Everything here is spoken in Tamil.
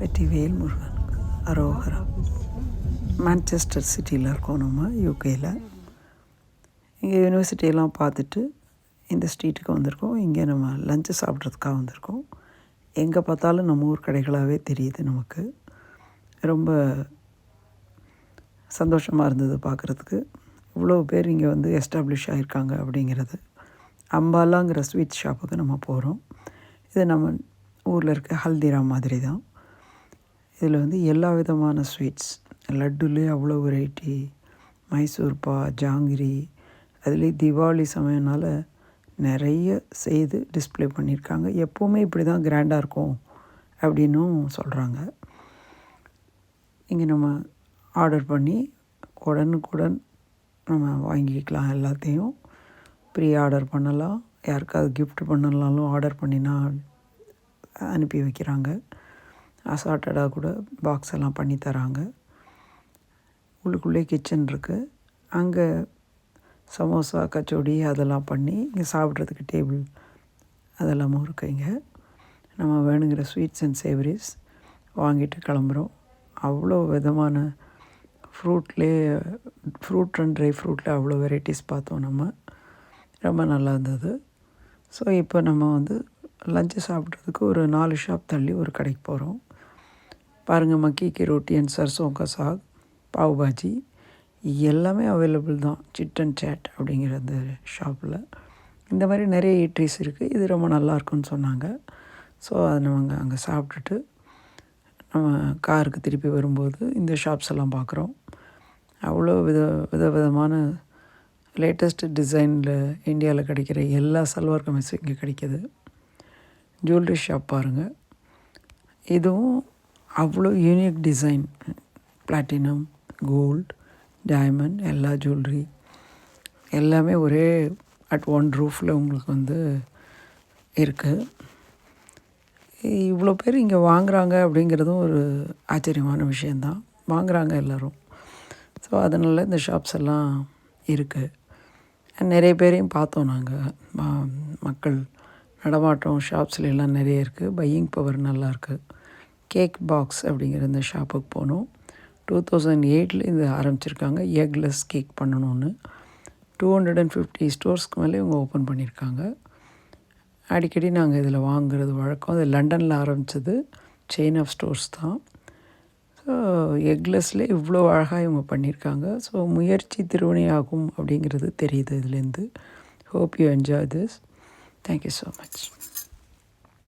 வெற்றிவேல் முருகன் அரோகரா. மான்செஸ்டர் சிட்டியில் இருக்கோம் நம்ம யூகேயில் இங்கே யூனிவர்சிட்டியெல்லாம் பார்த்துட்டு இந்த ஸ்ட்ரீட்டுக்கு வந்திருக்கோம். இங்கே நம்ம லஞ்சு சாப்பிட்றதுக்காக வந்திருக்கோம். எங்கே பார்த்தாலும் நம்ம ஊர் கடைகளாகவே தெரியுது நமக்கு. ரொம்ப சந்தோஷமாக இருந்தது பார்க்குறதுக்கு. இவ்வளோ பேர் இங்கே வந்து எஸ்டாப்ளிஷ் ஆகியிருக்காங்க அப்படிங்கிறது. அம்பாலாங்கிற ஸ்வீட் ஷாப்புக்கு நம்ம போகிறோம் இது நம்ம ஊரில் இருக்க ஹல்திராம் மாதிரி தான் இதில் வந்து எல்லா விதமான ஸ்வீட்ஸ். லட்டுலேயே அவ்வளோ வெரைட்டி. மைசூர்பா ஜாங்கிரி. அதுலேயும் தீபாவளி சமயம்னால நிறைய செய்து டிஸ்ப்ளே பண்ணியிருக்காங்க. எப்போவுமே இப்படி தான் கிராண்டாக இருக்கும் அப்படின்னும் சொல்கிறாங்க இங்கே நம்ம ஆர்டர் பண்ணி உடனுக்குடன் நம்ம வாங்கிக்கலாம் எல்லாத்தையும். ப்ரீ ஆர்டர் பண்ணலாம். யாருக்காவது கிஃப்ட் பண்ணலாலும் ஆர்டர் பண்ணினா அனுப்பி வைக்கிறாங்க. அசார்ட்டடாக கூட பாக்ஸ் எல்லாம் பண்ணி தராங்க. உள்ளுக்குள்ளே கிச்சன் இருக்குது அங்கே சமோசா கச்சோடி அதெல்லாம் பண்ணி இங்கே சாப்பிட்றதுக்கு டேபிள் அதெல்லாமும் இருக்குது இங்கே. நம்ம வேணுங்கிற ஸ்வீட்ஸ் அண்ட் சேவரிஸ் வாங்கிட்டு கிளம்புறோம். அவ்வளோ விதமான ஃப்ரூட்லேயே ஃப்ரூட் அண்ட் ட்ரை ஃப்ரூட்டில் அவ்வளோ வெரைட்டிஸ் பார்த்தோம் நம்ம. ரொம்ப நல்லா இருந்தது. ஸோ இப்போ நம்ம வந்து லஞ்சு சாப்பிட்றதுக்கு ஒரு நாலு ஷாப் தள்ளி ஒரு கடைக்கு போகிறோம் பாருங்கள் மக்கி கி ரொட்டி அண்ட் சர்சோं का சாக் பாவ் பாஜி எல்லாமே அவைலபிள் தான். சிட் அண்ட் சேட் அப்படிங்கிற அந்த ஷாப்பில் இந்த மாதிரி நிறைய ஈட்ரிஸ் இருக்குது இது ரொம்ப நல்லா இருக்குன்னு சொன்னாங்க. ஸோ அதை நம்ம அங்கே சாப்பிட்டுட்டு நம்ம காருக்கு திருப்பி வரும்போது இந்த ஷாப்ஸ் எல்லாம் பார்க்குறோம். அவ்வளோ வித வித விதமான லேட்டஸ்ட் டிசைனில் இந்தியாவில் கிடைக்கிற எல்லா சல்வார் கமிஸும் இங்கே கிடைக்கிது. ஜுவல்லரி ஷாப் பாருங்கள் இதுவும் அவ்வளோ unique design platinum gold diamond எல்லா ஜுவல்லரி எல்லாமே ஒரே அட் ஒன் ரூஃபில் உங்களுக்கு வந்து இருக்குது இவ்வளோ பேர் இங்கே வாங்குகிறாங்க அப்படிங்கிறதும் ஒரு ஆச்சரியமான விஷயந்தான் வாங்குகிறாங்க எல்லோரும். ஸோ அதனால் இந்த ஷாப்ஸ் எல்லாம் இருக்குது நிறைய பேரையும் பார்த்தோம் நாங்கள் மக்கள் நடமாட்டம் ஷாப்ஸ்லாம் எல்லாம் நிறைய இருக்குது பையிங் பவர் நல்லா இருக்குது கேக் பாக்ஸ் அப்படிங்கிற இந்த ஷாப்புக்கு போனோம். டூ தௌசண்ட் எயிட்டில் இது ஆரம்பிச்சிருக்காங்க. எக்லெஸ் கேக் பண்ணணும்னு. டூ ஹண்ட்ரட் அண்ட் ஃபிஃப்டி ஸ்டோர்ஸ்க்கு மேலே இவங்க ஓப்பன் பண்ணியிருக்காங்க. அடிக்கடி நாங்கள் இதில் வாங்குறது வழக்கம். அது லண்டனில் ஆரம்பித்தது செயின் ஆஃப் ஸ்டோர்ஸ் தான். ஸோ எக்லெஸ்லேயே இவ்வளோ அழகாக இவங்க பண்ணியிருக்காங்க. ஸோ முயற்சி திருவினையாகும் அப்படிங்கிறது தெரியுது இதுலேருந்து. Hope you enjoy this thank you so much